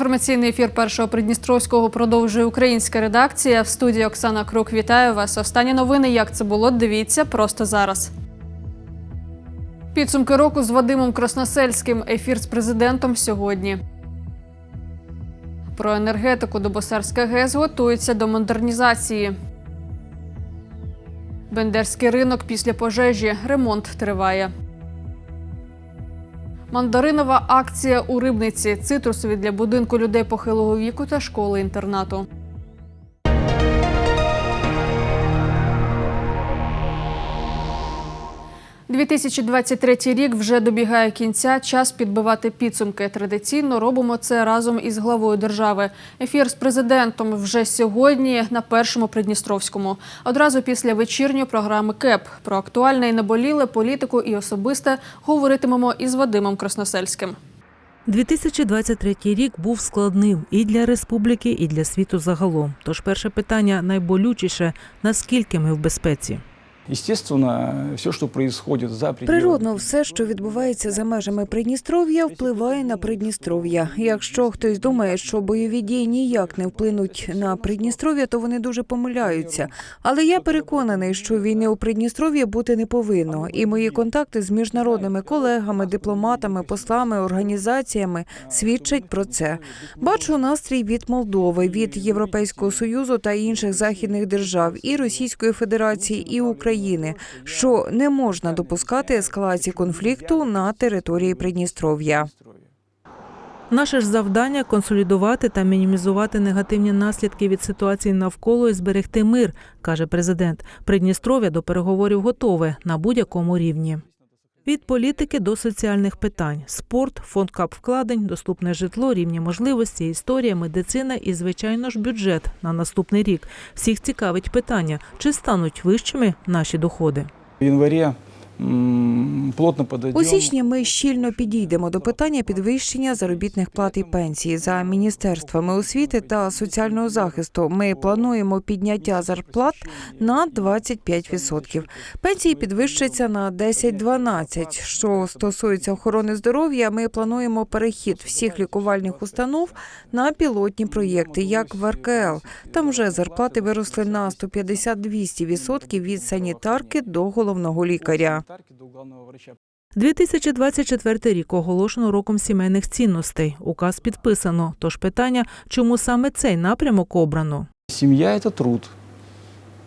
Інформаційний ефір першого Придністровського продовжує українська редакція. В студії Оксана Крук вітаю вас. Останні новини. Як це було? Дивіться просто зараз. Підсумки року з Вадимом Красносельським. Ефір з президентом сьогодні. Про енергетику Добосарська ГЕС готується до модернізації. Бендерський ринок після пожежі. Ремонт триває. Мандаринова акція у рибниці. Цитрусові для будинку людей похилого віку та школи інтернату. «2023 рік вже добігає кінця. Час підбивати підсумки. Традиційно робимо це разом із главою держави. Ефір з президентом вже сьогодні на першому Придністровському. Одразу після вечірньої програми КЕП про актуальне і наболіле політику і особисте говоритимемо із Вадимом Красносельським. 2023 рік був складним і для республіки, і для світу загалом. Тож перше питання найболючіше наскільки ми в безпеці. Естественно, все, что происходит за пределами... Природно, все, що відбувається за межами Придністров'я, впливає на Придністров'я. Якщо хтось думає, що бойові дії ніяк не вплинуть на Придністров'я, то вони дуже помиляються. Але я переконаний, що війни у Придністров'ї бути не повинно. І мої контакти з міжнародними колегами, дипломатами, послами, організаціями свідчать про це. Бачу настрій від Молдови, від Європейського союзу та інших західних держав, і Російської Федерації, і України, що не можна допускати ескалації конфлікту на території Придністров'я. Наше ж завдання консолідувати та мінімізувати негативні наслідки від ситуації навколо і зберегти мир, каже президент. Придністров'я до переговорів готове на будь-якому рівні. Від політики до соціальних питань: спорт, фонд кап вкладень, доступне житло, рівні можливості, історія, медицина і, звичайно ж, бюджет на наступний рік. Всіх цікавить питання, чи стануть вищими наші доходи. В январе плотно подойдем. У січні ми щільно підійдемо до питання підвищення заробітних плат і пенсій за міністерствами освіти та соціального захисту. Ми плануємо підняття зарплат на 25%. Пенсії підвищаться на 10-12%. Що стосується охорони здоров'я, ми плануємо перехід всіх лікувальних установ на пілотні проєкти, як в РКЛ. Там вже зарплати виросли на 150-200% від санітарки до головного лікаря. 2024 рік оголошено роком сімейних цінностей. Указ підписано. Тож питання, чому саме цей напрямок обрано? Сім'я це труд.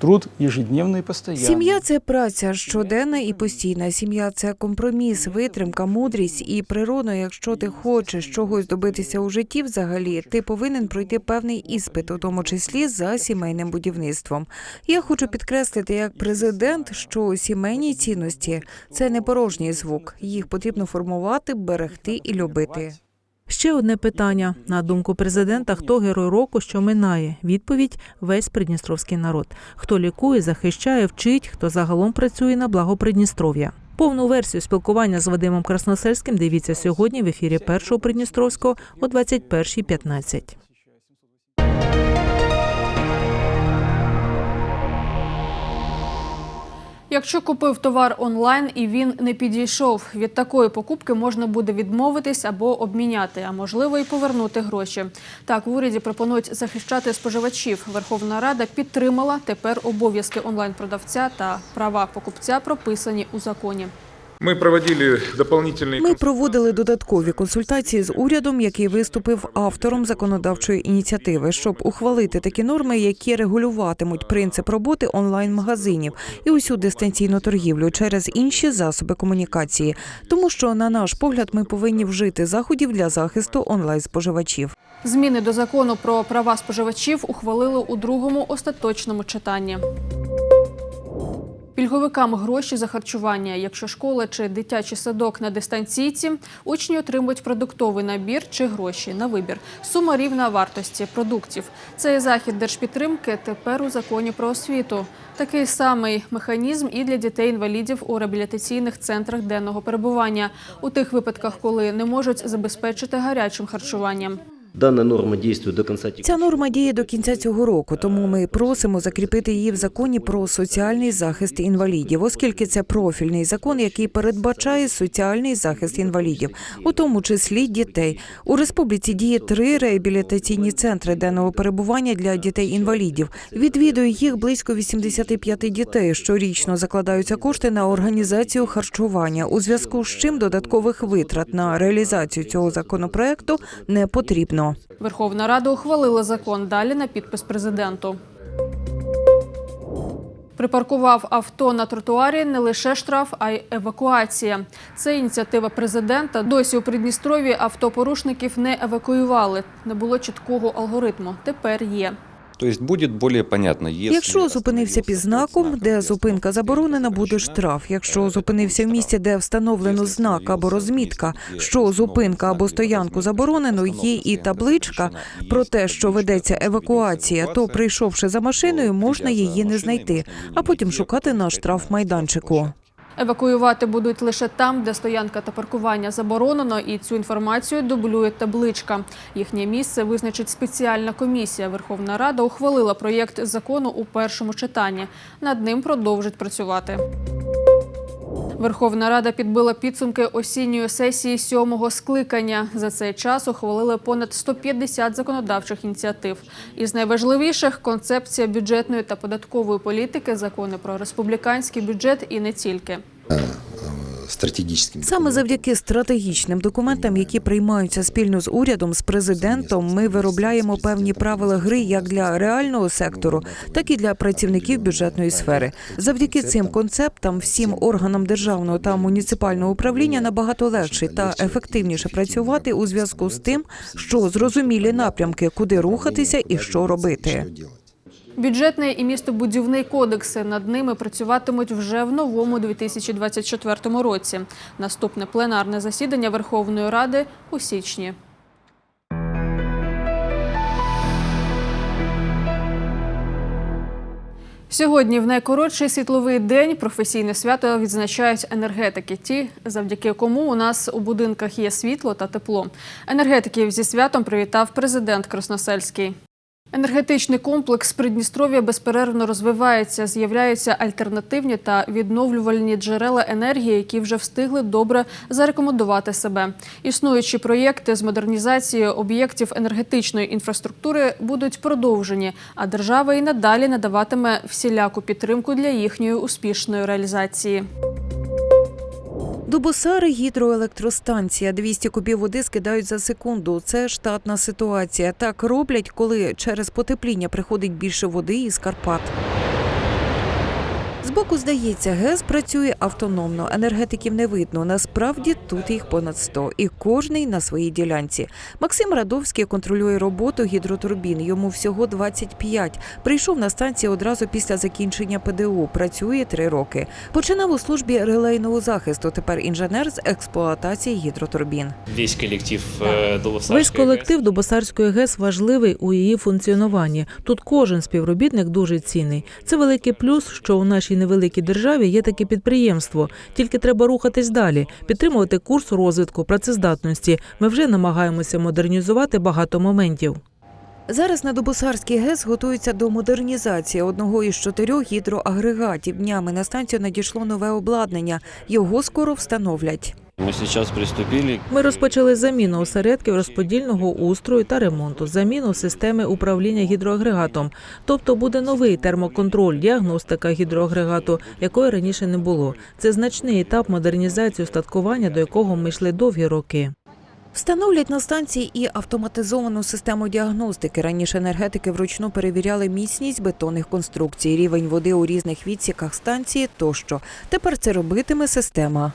Труд ежедневный и постоянный. Сім'я це праця щоденна і постійна. Сім'я це компроміс, витримка, мудрість і природно, якщо ти хочеш чогось добитися у житті, взагалі ти повинен пройти певний іспит, у тому числі за сімейним будівництвом. Я хочу підкреслити як президент, що сімейні цінності це не порожній звук. Їх потрібно формувати, берегти і любити. Ще одне питання. На думку президента, хто герой року, що минає? Відповідь весь придністровський народ. Хто лікує, захищає, вчить, хто загалом працює на благо Придністров'я. Повну версію спілкування з Вадимом Красносельським дивіться сьогодні в ефірі першого Придністровського о 21.15. Якщо купив товар онлайн і він не підійшов, від такої покупки можна буде відмовитись або обміняти, а можливо і повернути гроші. Так, в уряді пропонують захищати споживачів. Верховна Рада підтримала тепер обов'язки онлайн-продавця та права покупця прописані у законі. Мы проводили дополнительные Ми проводили додаткові консультації з урядом, який виступив автором законодавчої ініціативи, щоб ухвалити такі норми, які регулюватимуть принцип роботи онлайн-магазинів і усю дистанційну торгівлю через інші засоби комунікації. Тому що, на наш погляд, ми повинні вжити заходів для захисту онлайн-споживачів. Зміни до закону про права споживачів ухвалили у другому остаточному читанні. Пільговикам гроші за харчування. Якщо школа чи дитячий садок на дистанційці, учні отримують продуктовий набір чи гроші на вибір. Сума рівна вартості продуктів. Цей захід держпідтримки тепер у законі про освіту. Такий самий механізм і для дітей-інвалідів у реабілітаційних центрах денного перебування у тих випадках, коли не можуть забезпечити гарячим харчуванням. Данная норма действует до текущего Ця норма діє до кінця цього року, тому ми просимо закріпити її в законі про соціальний захист інвалідів, оскільки це профільний закон, який передбачає соціальний захист інвалідів, у тому числі дітей. У республіці діє три реабілітаційні центри денного перебування для дітей-інвалідів. Відвідує їх близько 85 дітей. Щорічно закладаються кошти на організацію харчування, у зв'язку з чим додаткових витрат на реалізацію цього законопроекту не потрібно. Верховна Рада ухвалила закон далі на підпис президенту. Припаркував авто на тротуарі не лише штраф, а й евакуація. Це ініціатива президента. Досі у Придністрові автопорушників не евакуювали. Не було чіткого алгоритму. Тепер є. То есть будет более понятно, Якщо зупинився під знаком, де зупинка заборонена, буде штраф. Якщо зупинився в місці, де встановлено знак або розмітка, що зупинка або стоянку заборонено, є і табличка про те, що ведеться евакуація, то прийшовши за машиною, можна її не знайти, а потім шукати на штрафмайданчику. Евакуювати будуть лише там, де стоянка та паркування заборонено, і цю інформацію дублює табличка. Їхнє місце визначить спеціальна комісія. Верховна Рада ухвалила проєкт закону у першому читанні. Над ним продовжить працювати. Верховна Рада підбила підсумки осінньої сесії сьомого скликання. За цей час ухвалили понад 150 законодавчих ініціатив. Із найважливіших концепція бюджетної та податкової політики, закони про республіканський бюджет і не тільки. Стратегическими Саме завдяки стратегічним документам, які приймаються спільно з урядом, з президентом, ми виробляємо певні правила гри як для реального сектору, так і для працівників бюджетної сфери. Завдяки цим концептам всім органам державного та муніципального управління набагато легше та ефективніше працювати у зв'язку з тим, що зрозумілі напрямки, куди рухатися і що робити. Бюджетний і містобудівний кодекси над ними працюватимуть вже в новому 2024 році. Наступне пленарне засідання Верховної Ради у січні. Сьогодні в найкоротший світловий день професійне свято відзначають енергетики. Ті, завдяки кому у нас у будинках є світло та тепло. Енергетиків зі святом привітав президент Красносельський. Енергетичний комплекс Придністров'я безперервно розвивається. З'являються альтернативні та відновлювальні джерела енергії, які вже встигли добре зарекомендувати себе. Існуючі проєкти з модернізації об'єктів енергетичної інфраструктури будуть продовжені, а держава і надалі надаватиме всіляку підтримку для їхньої успішної реалізації. Дубосари гідроелектростанція. 200 кубів води скидають за секунду. Це штатна ситуація. Так роблять, коли через потепління приходить більше води із Карпат. Збоку здається, ГЕС працює автономно, енергетиків не видно. Насправді тут їх понад 100, і кожний на своїй ділянці. Максим Радовський контролює роботу гідротурбін. Йому всього 25. Прийшов на станцію одразу після закінчення ПДУ. Працює три роки. Починав у службі релейного захисту. Тепер інженер з експлуатації гідротурбін. Весь колектив Дуловсарской Весь колектив Дубосарської ГЕС важливий у її функціонуванні. Тут кожен співробітник дуже цінний. Це великий плюс, що у нашій невеликій державі є таке підприємство. Тільки треба рухатись далі, підтримувати курс розвитку, працездатності. Ми вже намагаємося модернізувати багато моментів. Зараз на Дубосарській ГЕС готуються до модернізації одного із чотирьох гідроагрегатів. Днями на станцію надійшло нове обладнання. Його скоро встановлять. Мы сейчас приступили Ми розпочали заміну осередків розподільного устрою та ремонту, заміну системи управління гідроагрегатом. Тобто буде новий термоконтроль, діагностика гідроагрегату, якої раніше не було. Це значний етап модернізації устаткування, до якого ми йшли довгі роки. Встановлять на станції і автоматизовану систему діагностики. Раніше енергетики вручну перевіряли міцність бетонних конструкцій, рівень води у різних відсіках станції тощо. Тепер це робитиме система.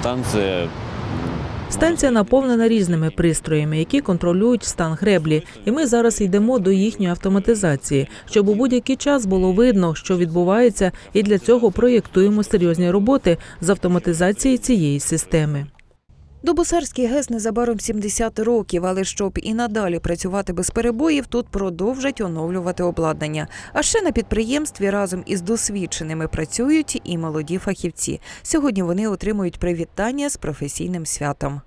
Станция. Станція наповнена різними пристроями, які контролюють стан греблі, і ми зараз йдемо до їхньої автоматизації, щоб у будь-який час було видно, що відбувається, і для цього проєктуємо серйозні роботи з автоматизації цієї системи. Дубосарський ГЕС незабаром 70 років, але щоб і надалі працювати без перебоїв, тут продовжать оновлювати обладнання. А ще на підприємстві разом із досвідченими працюють і молоді фахівці. Сьогодні вони отримують привітання з професійним святом.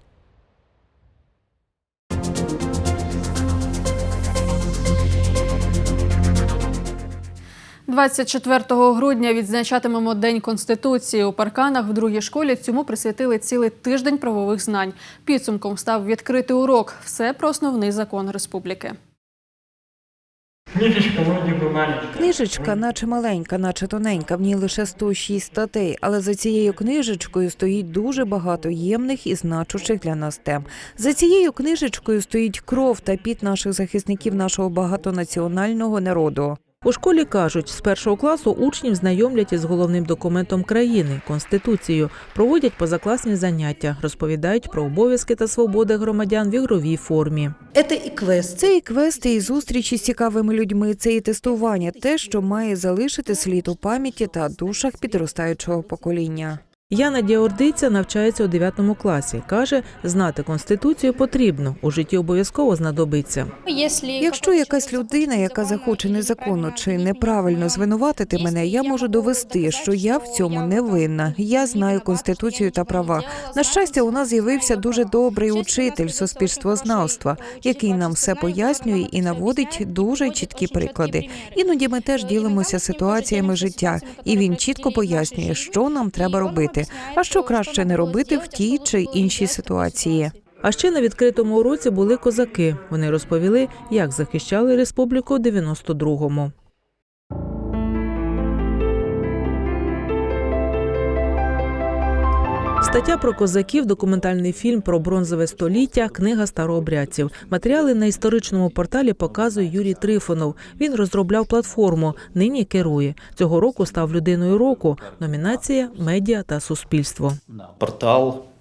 24 грудня відзначатимемо День Конституції. У парканах в другій школі цьому присвятили цілий тиждень правових знань. Підсумком став відкритий урок. Все про основний закон республіки. Книжечка наче маленька, наче тоненька, в ній лише 106 статей, але за цією книжечкою стоїть дуже багато ємних і значущих для нас тем. За цією книжечкою стоїть кров та піт наших захисників нашого багатонаціонального народу. У школі кажуть, з першого класу учнів знайомлять із головним документом країни конституцією, проводять позакласні заняття, розповідають про обов'язки та свободи громадян в ігровій формі. Це і квест. Це і квести, і зустрічі з цікавими людьми, це і тестування, те, що має залишити слід у пам'яті та душах підростаючого покоління. Яна Діордиця навчається у 9 класі. Каже, знати конституцію потрібно, у житті обов'язково знадобиться. Якщо якась людина, яка захоче незаконно чи неправильно звинуватити мене, я можу довести, що я в цьому не винна. Я знаю конституцію та права. На щастя, у нас з'явився дуже добрий учитель суспільствознавства, який нам все пояснює і наводить дуже чіткі приклади. Іноді ми теж ділимося ситуаціями життя, і він чітко пояснює, що нам треба робити, а що краще не робити в тій чи іншій ситуації. А ще на відкритому уроці були козаки. Вони розповіли, як захищали республіку у 92-му. Стаття про козаків, документальний фільм про бронзове століття, книга старообрядців. Матеріали на історичному порталі показує Юрій Трифонов. Він розробляв платформу. Нині керує. Цього року став людиною року. Номінація медіа та суспільство. Портал.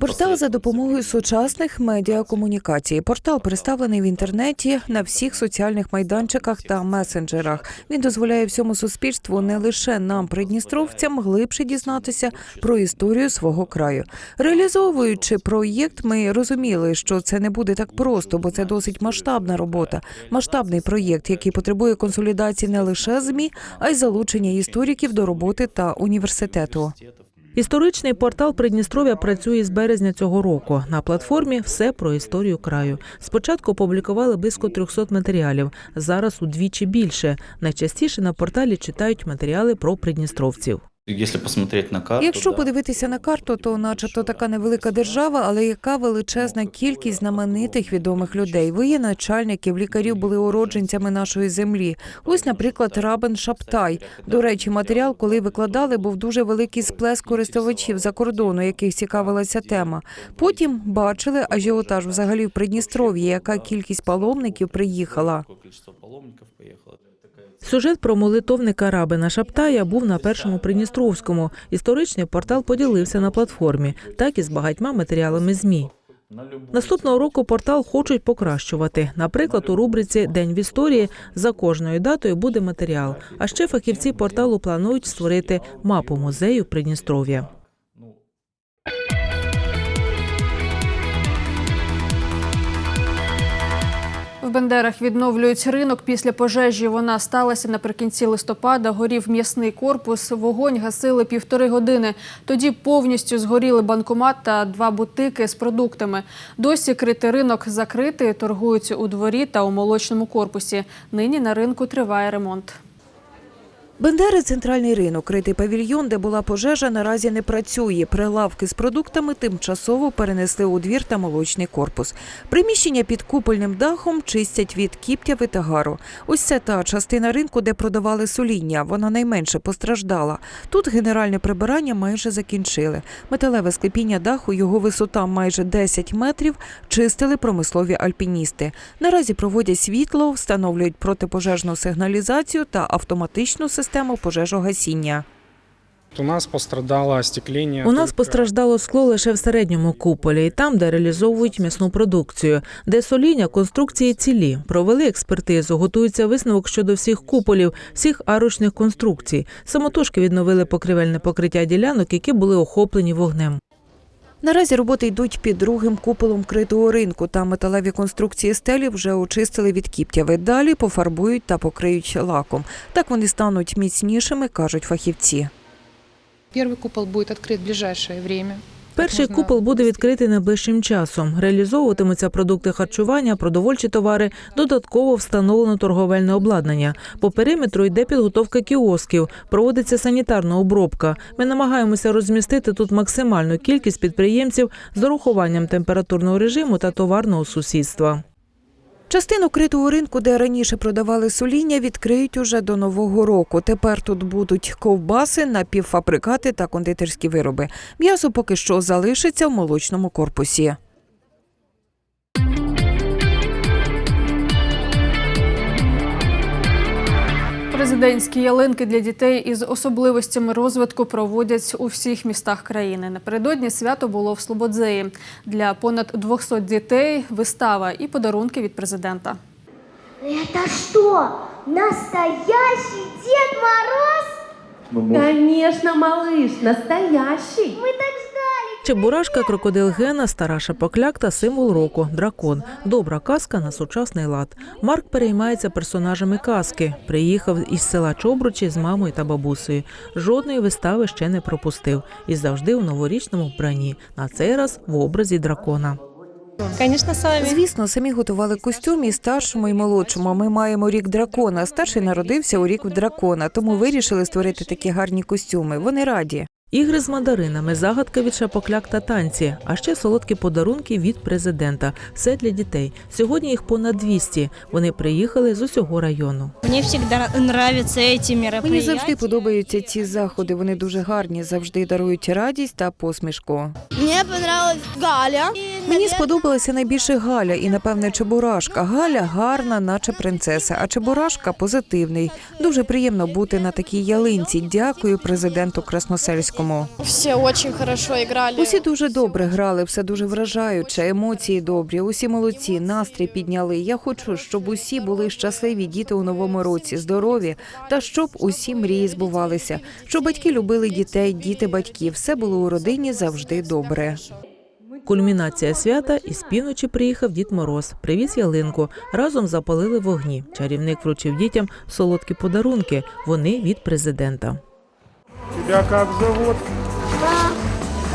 Портал за допомогою сучасних медіакомунікацій. Портал представлений в інтернеті на всіх соціальних майданчиках та месенджерах. Він дозволяє всьому суспільству не лише нам, придністровцям, глибше дізнатися про історію свого краю. Реалізовуючи проєкт, ми розуміли, що це не буде так просто, бо це досить масштабна робота, масштабний проєкт, який потребує консолідації не лише змі, а й залучення істориків до роботи та університету. Історичний портал Придністров'я працює з березня цього року. На платформі все про історію краю. Спочатку опублікували близько 300 матеріалів. Зараз удвічі більше. Найчастіше на порталі читають матеріали про придністровців. Если посмотреть на карту, Якщо подивитися на карту, то начебто така невелика держава, але яка величезна кількість знаменитих відомих людей. Воєначальників, лікарів були уродженцями нашої землі. Ось, наприклад, Рабен Шаптай. До речі, матеріал, коли викладали, був дуже великий сплеск користувачів за кордону, яких цікавилася тема. Потім бачили ажіотаж взагалі в Придністров'ї, яка кількість паломників приїхала. Сюжет про молитовника Рабина Шаптая був на першому Придністровському. Історичний портал поділився на платформі, так і з багатьма матеріалами ЗМІ. Наступного року портал хочуть покращувати. Наприклад, у рубриці День в історії за кожною датою буде матеріал. А ще фахівці порталу планують створити мапу музею Придністров'я. Бендерах відновлюють ринок після пожежі. Вона сталася наприкінці листопада. Горів м'ясний корпус. Вогонь гасили півтори години. Тоді повністю згоріли банкомат та два бутики з продуктами. Досі критий ринок закритий, торгуються у дворі та у молочному корпусі. Нині на ринку триває ремонт. Бендери центральний ринок, критий павільйон, де була пожежа, наразі не працює. Прилавки з продуктами тимчасово перенесли у двір та молочний корпус. Приміщення під купольним дахом чистять від кіптяви та гару. Ось це та частина ринку, де продавали соління. Вона найменше постраждала. Тут генеральне прибирання майже закінчили. Металеве склепіння даху, його висота майже 10 метрів, чистили промислові альпіністи. Наразі проводять світло, встановлюють протипожежну сигналізацію та автоматичну систему пожежогасіння. У нас пострадало стекління. У нас постраждало скло лише в середньому куполі, і там, де реалізовують м'ясну продукцію, де соління конструкції цілі. Провели експертизу, готується висновок щодо всіх куполів, всіх арочних конструкцій. Самотужки відновили покривельне покриття ділянок, які були охоплені вогнем. Наразі роботи йдуть під другим куполом критого ринку. Там металеві конструкції стелі вже очистили від кіптяви. Далі пофарбують та покриють лаком. Так вони стануть міцнішими, кажуть фахівці. Перший купол буде відкритий в ближайшее время. Перший купол буде відкритий найближчим часом. Реалізовуватимуться продукти харчування, продовольчі товари, додатково встановлено торговельне обладнання. По периметру йде підготовка кіосків, проводиться санітарна обробка. Ми намагаємося розмістити тут максимальну кількість підприємців з урахуванням температурного режиму та товарного сусідства. Частину критого ринку, де раніше продавали соління, відкриють уже до нового року. Тепер тут будуть ковбаси, напівфабрикати та кондитерські вироби. М'ясо поки що залишиться в молочному корпусі. Президентські ялинки для дітей із особливостями розвитку проводять у всіх містах країни. Напередодні свято було в Слободзеї. Для понад 200 дітей вистава і подарунки від президента. Это что, настоящий Дед Мороз? Конечно, малыш, настоящий. Мы так ждали. Чебурашка, крокодил Гена, стара шапокляк та символ року дракон. Добра казка на сучасний лад. Марк переймається персонажами казки. Приїхав із села Чобручі з мамою та бабусею. Жодної вистави ще не пропустив і завжди у новорічному вбранні. На цей раз в образі дракона. Конечно, сами. Звісно, самі готували костюм і старшому і молодшому. Ми маємо рік дракона. Старший народився у рік дракона, тому вирішили створити такі гарні костюми. Вони раді. Ігри з мандаринами, загадка від шапокляк та танці, а ще солодкі подарунки від президента. Все для дітей. Сьогодні їх понад 200. Вони приїхали з усього району. Мені завжди подобаються ці мероприятия. Мені завжди подобаються ці заходи. Вони дуже гарні, завжди дарують радість та посмішку. Мені понравилась Галя. Мені сподобалася найбільше Галя і, напевне, Чебурашка. Галя гарна, наче принцеса, а Чебурашка позитивний. Дуже приємно бути на такій ялинці. Дякую президенту Красносельському. Все очень хорошо играли. Усі дуже добре грали, все дуже вражаюче, емоції добрі. Усі молодці, настрій підняли. Я хочу, щоб усі були щасливі діти у новому році, здорові та щоб усі мрії збувалися. Щоб батьки любили дітей, діти батьків. Все було у родині завжди добре. Кульмінація свята із півночі приїхав Дід Мороз. Привіз ялинку. Разом запалили вогні. Чарівник вручив дітям солодкі подарунки. Вони від президента. Тебя как зовут?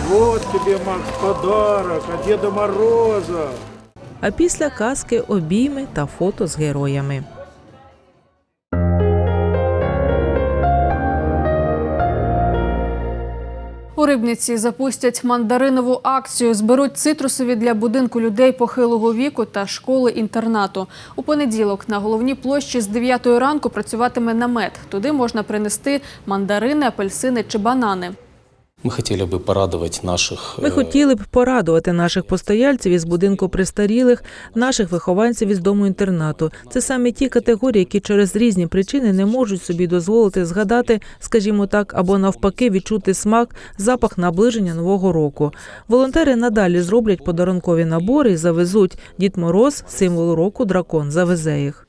Вот тебе, Макс, подарок от Деда Мороза. А після казки обійми та фото з героями. Рибниці запустять мандаринову акцію. Зберуть цитрусові для будинку людей похилого віку та школи-інтернату. У понеділок на головній площі з 9 ранку працюватиме намет. Туди можна принести мандарини, апельсини чи банани. Мы хотели бы порадовать наших... Ми э, хотіли б порадувати наших постояльців із будинку престарілих, наших вихованців із дому інтернату. Це саме ті категорії, які через різні причини не можуть собі дозволити згадати, скажімо так, або навпаки відчути смак, запах наближення нового року. Волонтери надалі зроблять подарункові набори і завезуть Дід Мороз, символ року, дракон завезе їх.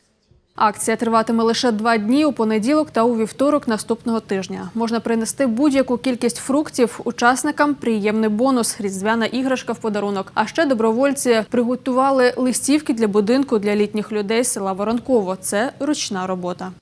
Акція триватиме лише два дні у понеділок та у вівторок наступного тижня. Можна принести будь-яку кількість фруктів. Учасникам приємний бонус, різдвяна іграшка в подарунок. А ще добровольці приготували листівки для будинку для літніх людей села Воронково. Це ручна робота.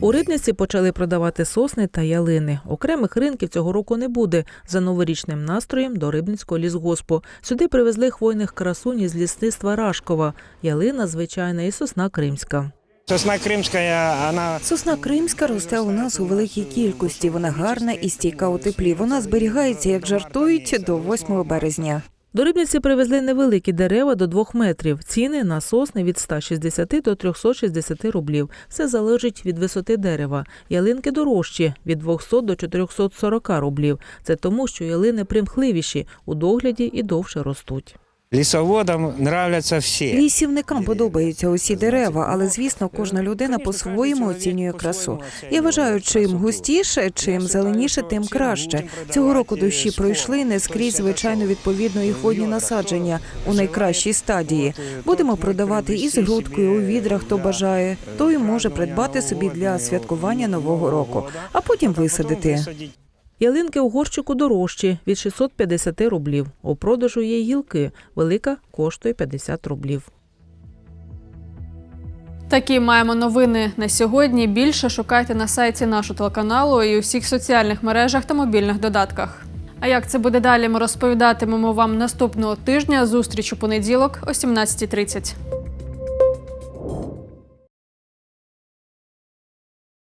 У Рибниці почали продавати сосни та ялини. Окремих ринків цього року не буде. За новорічним настроєм до Рибницького лісгоспу. Сюди привезли хвойних красунь із лісництва Рашкова. Ялина звичайна і сосна кримська. Сосна крымская, она Сосна кримська росте у нас у великій кількості. Вона гарна і стійка у теплі. Вона зберігається, як жартують, до 8 березня. До Рибниці привезли невеликі дерева до 2 метрів. Ціни на сосни від 160 до 360 рублів. Все залежить від висоти дерева. Ялинки дорожчі від 200 до 440 рублів. Це тому, що ялини примхливіші у догляді і довше ростуть. Лесоводам нравятся все. Лісівникам подобаються усі дерева, але звісно, кожна людина по-своєму оцінює красу. Я вважаю, чим густіше, чим зеленіше, тим краще. Цього року дощі пройшли не скрізь, звичайно, відповідно їх водні насадження у найкращій стадії. Будемо продавати із грудкою у відрах, хто бажає. Той може придбати собі для святкування нового року, а потім висадити. Ялинки у горщику дорожчі від 650 рублів. У продажу є гілки. Велика коштує 50 рублів. Такі маємо новини на сьогодні. Більше шукайте на сайті нашого телеканалу і у всіх соціальних мережах та мобільних додатках. А як це буде далі, ми розповідатимемо вам наступного тижня. Зустріч у понеділок о 17.30.